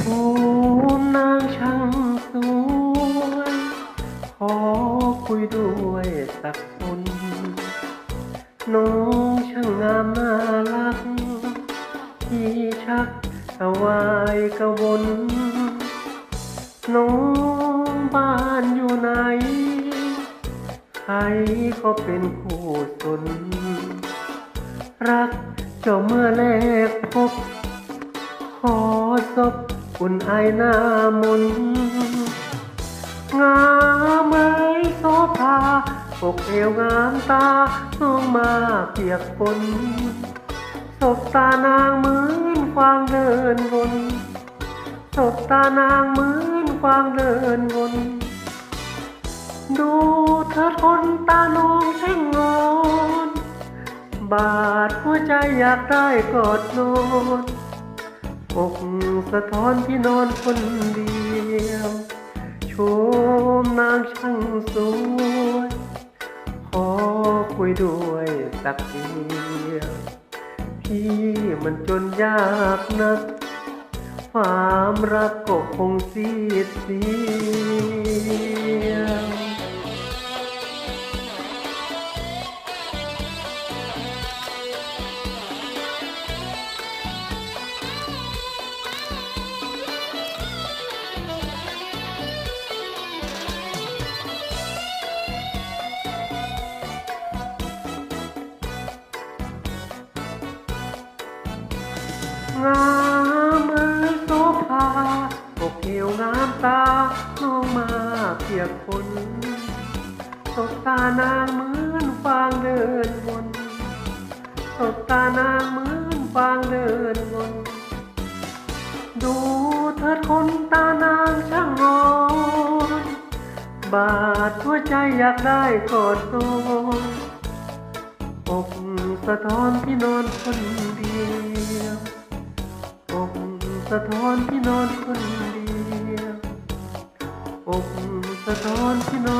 ชมนางช่างสวยขอคุยด้วยสักคนน้องช่างงามน่ารัก ที่ชักกวายกะวนน้องบ้านอยู่ไหน ใครก็เป็นคู่สน รักเจ้าเมื่อแรกพบขอศพ อุ่นไอหน้ามนงามเอ้ยโซภาปกเอวงามตาน้องมาเปียกฝนศพตานางเหมือนฟางเดินวนศพตานางเหมือนฟางเดินวน ดูเธอทนตาน้องแช่งงอน บาดหัวใจอยากได้กอดนอน อกสะท้อนที่นอนคนเดียวชมนางช่างสวยขอคุยด้วยสักเดียวพี่มันจนยากนัก ความรักก็คงสีดเสียว งามเอ้ยโซภาอกเอวงามตาน้องมาเปียกฝนตบตานางเหมือนฟางเดินวนตบตานางเหมือนฟางเดินวนดูเถิดคนตานางช่างงอนบาดหัวใจอยากได้กอดนอนอกสะท้อนที่นอนคนเดียว สะท้อนที่นอนคนเดียวอกสะท้อนที่นอนคนเดียว